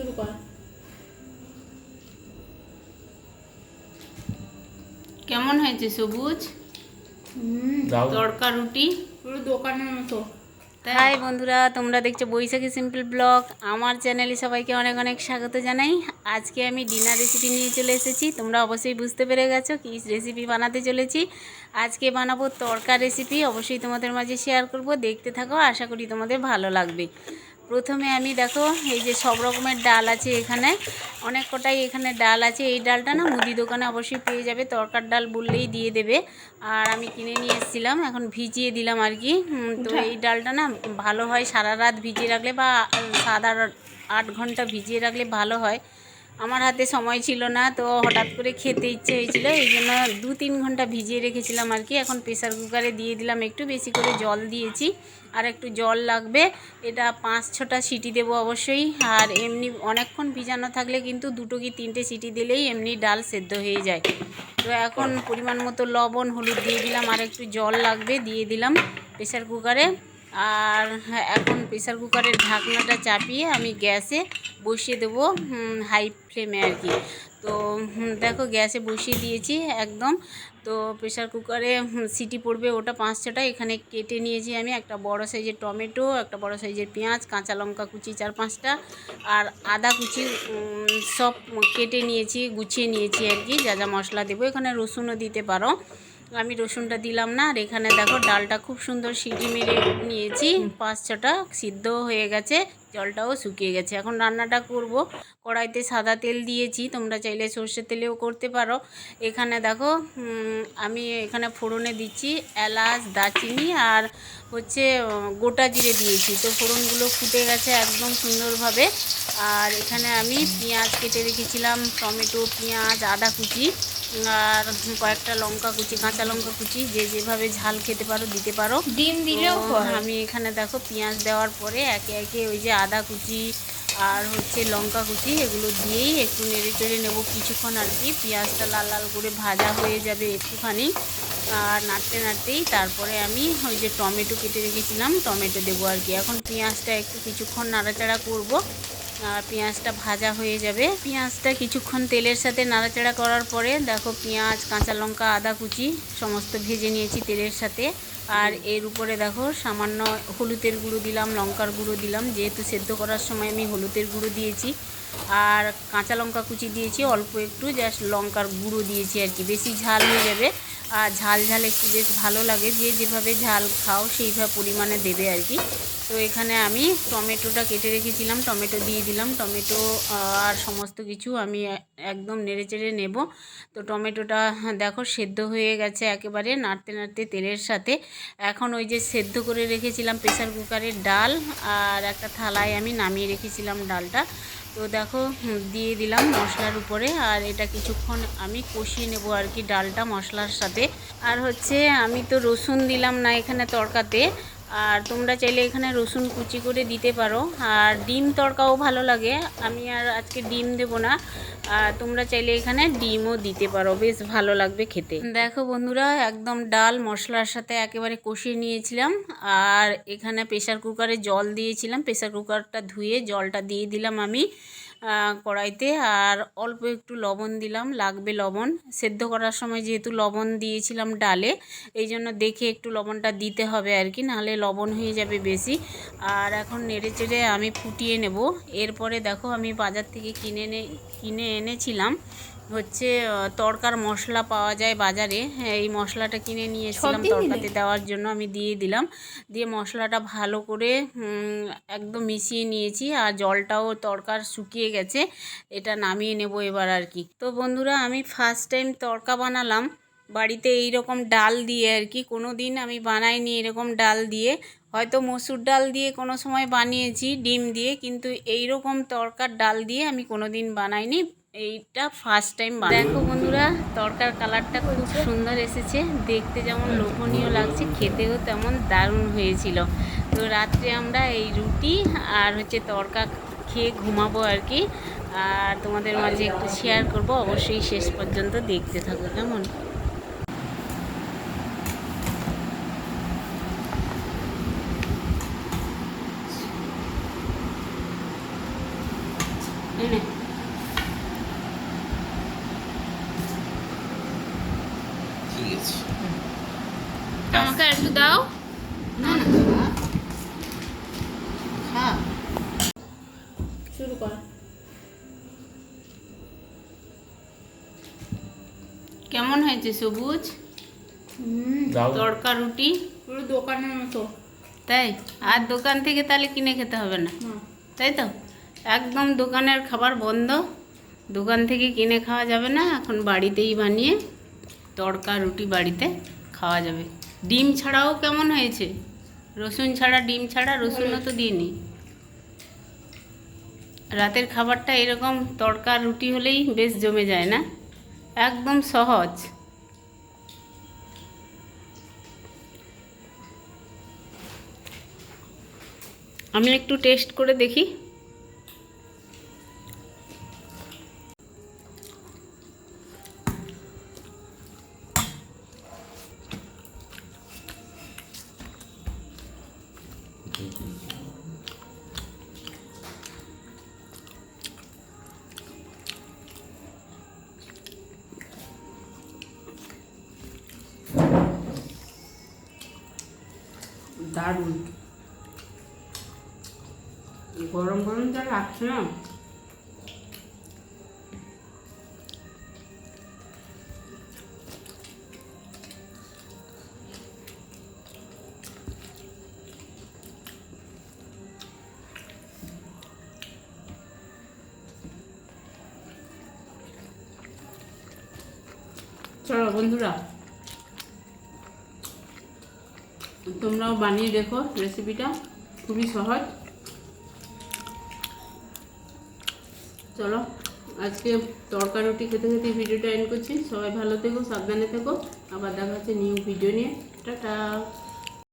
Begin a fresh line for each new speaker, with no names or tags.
শুরু কর।
কেমন হয়েছে সবুজ? তড়কা রুটি?
পুরো দোকানের মতো।
হাই বন্ধুরা তোমরা দেখছ বৈশাখী সিম্পল ব্লগ। আমার চ্যানেলে সবাইকে অনেক অনেক স্বাগত জানাই। আজকে আমি ডিনার রেসিপি নিয়ে চলে এসেছি। তোমরা অবশ্যই বুঝতে পেরে গেছো কি রেসিপি বানাতে চলেছি। আজকে বানাবো তড়কা রেসিপি অবশ্যই তোমাদের মাঝে শেয়ার করব। দেখতে থাকো আশা করি তোমাদের ভালো লাগবে। প্রথমে আমি দেখো এই যে সব রকমের ডাল আছে এখানে। অনেক কটাই এখানে ডাল আছে। এই ডালটা না মুদি দোকানে অবশ্যই পেয়ে যাবে। তরকার ডাল বললেই দিয়ে দেবে। আর আমি কিনে নিয়ে এসেছিলাম এখন ভিজিয়ে দিলাম আর কি। তো এই ডালটা না ভালো হয় সারা রাত ভিজিয়ে রাখলে বা সাত আট ঘণ্টা ভিজিয়ে রাখলে ভালো হয়। আমার হাতে সময় ছিল না, তো হঠাৎ করে খেতে ইচ্ছে হয়েছিল, এই জন্য দু তিন ঘণ্টা ভিজিয়ে রেখেছিলাম আর কি। এখন প্রেসার কুকারে দিয়ে দিলাম, একটু বেশি করে জল দিয়েছি, আর একটু জল লাগবে। এটা পাঁচ ছটা সিটি দেবো অবশ্যই, আর এমনি অনেকক্ষণ ভিজানো থাকলে কিন্তু দুটো কি তিনটে সিটি দিলেই এমনি ডাল সেদ্ধ হয়ে যায়। তো এখন পরিমাণ মতো লবণ, হলুদ দিয়ে দিলাম, আর একটু জল লাগবে, দিয়ে দিলাম প্রেসার কুকারে আর হ্যাঁ, এখন প্রেসার কুকারের ঢাকনাটা চাপিয়ে আমি গ্যাসে বসিয়ে দেবো হাই ফ্লেমে আর কি। তো দেখো গ্যাসে বসিয়ে দিয়েছি একদম। তো প্রেসার কুকারে সিটি পড়বে ওটা পাঁচ ছটা এখানে কেটে নিয়েছি আমি একটা বড় সাইজের টমেটো একটা বড় সাইজের পেঁয়াজ কাঁচা লঙ্কা কুচি চার পাঁচটা আর আদা কুচি সব কেটে নিয়েছি গুছিয়ে নিয়েছি আর কি যা যা মশলা দেবো। এখানে রসুনও দিতে পারো। আমি রসুনটা দিলাম না, আর এখানে দেখো ডালটা খুব সুন্দর সিটি মেরে নিয়েছি। পাঁচ ছটা সিদ্ধ হয়ে গেছে, জলটাও শুকিয়ে গেছে। এখন রান্নাটা করব। কড়াইতে সাদা তেল দিয়েছি, তোমরা চাইলে সর্ষের তেলেও করতে পারো। এখানে দেখো আমি এখানে ফোড়নে দিচ্ছি এলাচ, দারচিনি আর হচ্ছে গোটা জিরে দিয়েছি। তো ফোড়নগুলো ফুটে গেছে একদম সুন্দরভাবে। আর এখানে আমি পেঁয়াজ কেটে রেখেছিলাম, টমেটো, পেঁয়াজ, আদা কুচি। আর কয়েকটা লঙ্কা কুচি কাঁচা লঙ্কা কুচি যে যেভাবে ঝাল খেতে পারো দিতে পারো।
ডিম দিলেও
আমি এখানে দেখো পেঁয়াজ দেওয়ার পরে একে একে ওই যে আদা কুচি আর হচ্ছে লঙ্কা কুচি এগুলো দিয়েই একটু নেড়ে চেড়ে নেব কিছুক্ষণ আর কি। পেঁয়াজটা লাল লাল করে ভাজা হয়ে যাবে একটুখানি। আর নাড়তে নাড়তেই তারপরে আমি ওই যে টমেটো কেটে রেখেছিলাম টমেটো দেবো আর কি। এখন পেঁয়াজটা একটু কিছুক্ষণ নাড়াচাড়া করব। আর পেঁয়াজটা ভাজা হয়ে যাবে। পেঁয়াজটা কিছুক্ষণ তেলের সাথে নাড়াচাড়া করার পরে দেখো পেঁয়াজ, কাঁচা লঙ্কা, আদা কুচি সমস্ত ভেজে নিয়েছি তেলের সাথে। আর এর উপরে দেখো সামান্য হলুদের গুঁড়ো দিলাম, লঙ্কার গুঁড়ো দিলাম। যেহেতু সেদ্ধ করার সময় আমি হলুদের গুঁড়ো দিয়েছি। আর কাঁচা লঙ্কা কুচি দিয়েছি, অল্প একটু জাস্ট লঙ্কার গুঁড়ো দিয়েছি আর কি। বেশি ঝাল হয়ে যাবে। আর ঝাল ঝাল একটু বেশ ভালো লাগে। যে যেভাবে ঝাল খাও সেইভাবে পরিমাণে দেবে আর কি। তো এখানে আমি টমেটোটা কেটে রেখেছিলাম টমেটো দিয়ে দিলাম। টমেটো আর সমস্ত কিছু আমি একদম নেড়ে চেড়ে নেব। তো টমেটোটা হ্যাঁ, দেখো সেদ্ধ হয়ে গেছে একেবারে নাড়তে নাড়তে তেলের সাথে। এখন ওই যে সেদ্ধ করে রেখেছিলাম প্রেসার কুকারের ডাল আর একটা থালায় আমি নামিয়ে রেখেছিলাম ডালটা। তো দেখো দিয়ে দিলাম মশলার উপরে, আর এটা কিছুক্ষণ আমি কষিয়ে নেব আর কি ডালটা মশলার সাথে। আর হচ্ছে, আমি তো রসুন দিলাম না এখানে তড়কাতে আর তোমরা চাইলে এখানে রসুন কুচি করে দিতে পারো। আর ডিম তড়কাও ভালো লাগে। আমি আর আজকে ডিম দেবো না। আর তোমরা চাইলে এখানে ডিমও দিতে পারো। বেশ ভালো লাগবে খেতে। দেখো বন্ধুরা, একদম ডাল মশলার সাথে একেবারে কষিয়ে নিয়েছিলাম। আর এখানে প্রেসার কুকারে জল দিয়েছিলাম। প্রেশার কুকারটা ধুয়ে জলটা দিয়ে দিলাম আমি। কড়াইতে আর অল্প একটু লবণ দিলাম লাগবে লবণ। সেদ্ধ করার সময় যেহেতু লবণ দিয়েছিলাম ডালে এই জন্য দেখে একটু লবণটা দিতে হবে আর কি নাহলে লবণ হয়ে যাবে বেশি। আর এখন নেড়ে চেড়ে আমি ফুটিয়ে নেব। এরপরে দেখো আমি বাজার থেকে কিনে এনে কিনে এনেছিলাম। হচ্ছে আহ, তড়কার মশলা পাওয়া যায় বাজারে। হ্যাঁ, এই মশলাটা কিনে নিয়ে এসেছিলাম? তড়কাতে দেওয়ার জন্য আমি দিয়ে দিলাম। দিয়ে মশলাটা ভালো করে একদম মিশিয়ে নিয়েছি। আর জলটাও তড়কার শুকিয়ে গেছে, এটা নামিয়ে নেব এবার আর কি। তো বন্ধুরা, আমি ফার্স্ট টাইম তড়কা বানালাম। বাড়িতে এই রকম ডাল দিয়ে আর কি কোনো দিন আমি বানাইনি এরকম ডাল দিয়ে। হয়তো মসুর ডাল দিয়ে কোনো সময় বানিয়েছি, ডিম দিয়ে, কিন্তু এই রকম তড়কার ডাল দিয়ে আমি কোনো দিন বানাইনি। এইটা ফার্স্ট টাইম দেখো বন্ধুরা, তড়কার কালারটা খুব সুন্দর এসেছে। দেখতে যেমন লোভনীয় লাগছে, খেতেও তেমন দারুণ হয়েছিল। তো রাত্রে আমরা এই রুটি আর হচ্ছে তড়কা খেয়ে ঘুমাবো আর কি। আর তোমাদের মাঝে একটু শেয়ার করব অবশ্যই শেষ পর্যন্ত দেখতে থাকো কেমন?
ঠিক আছে।
আমাকে একটু দাও।
না না।
কেমন হয়েছে সবুজ?
হুম
তড়কা রুটি?
পুরো দোকানের মতো।
তাই? আর দোকান থেকে তাহলে কিনে খেতে হবে না?
না।
তাই তো? একদম দোকানের খাবার বন্ধ। দোকান থেকে কিনে খাওয়া যাবে না এখন বাড়িতেই বানিয়ে তড়কা রুটি বাড়িতে খাওয়া যাবে। ডিম ছাড়াও কেমন হয়েছে? রসুন ছাড়া ডিম ছাড়া রসুনও তো দিইনি। রাতের খাবারটা এরকম তড়কা রুটি হলেই বেশ জমে যায় না? একদম সহজ। আমি একটু টেস্ট করে দেখি। দারুণ গরম গরম যা লাগছে না চলো বন্ধুরা তোমরাও বানিয়ে দেখো রেসিপিটা খুবই সহজ। চলো, আজকে তরকা রুটি খেতে খেতে ভিডিওটা এন্ড করছি। সবাই ভালো থেকো, সাবধানে থেকো। আবার দেখা হচ্ছে নিউ ভিডিও নিয়ে। টাটা।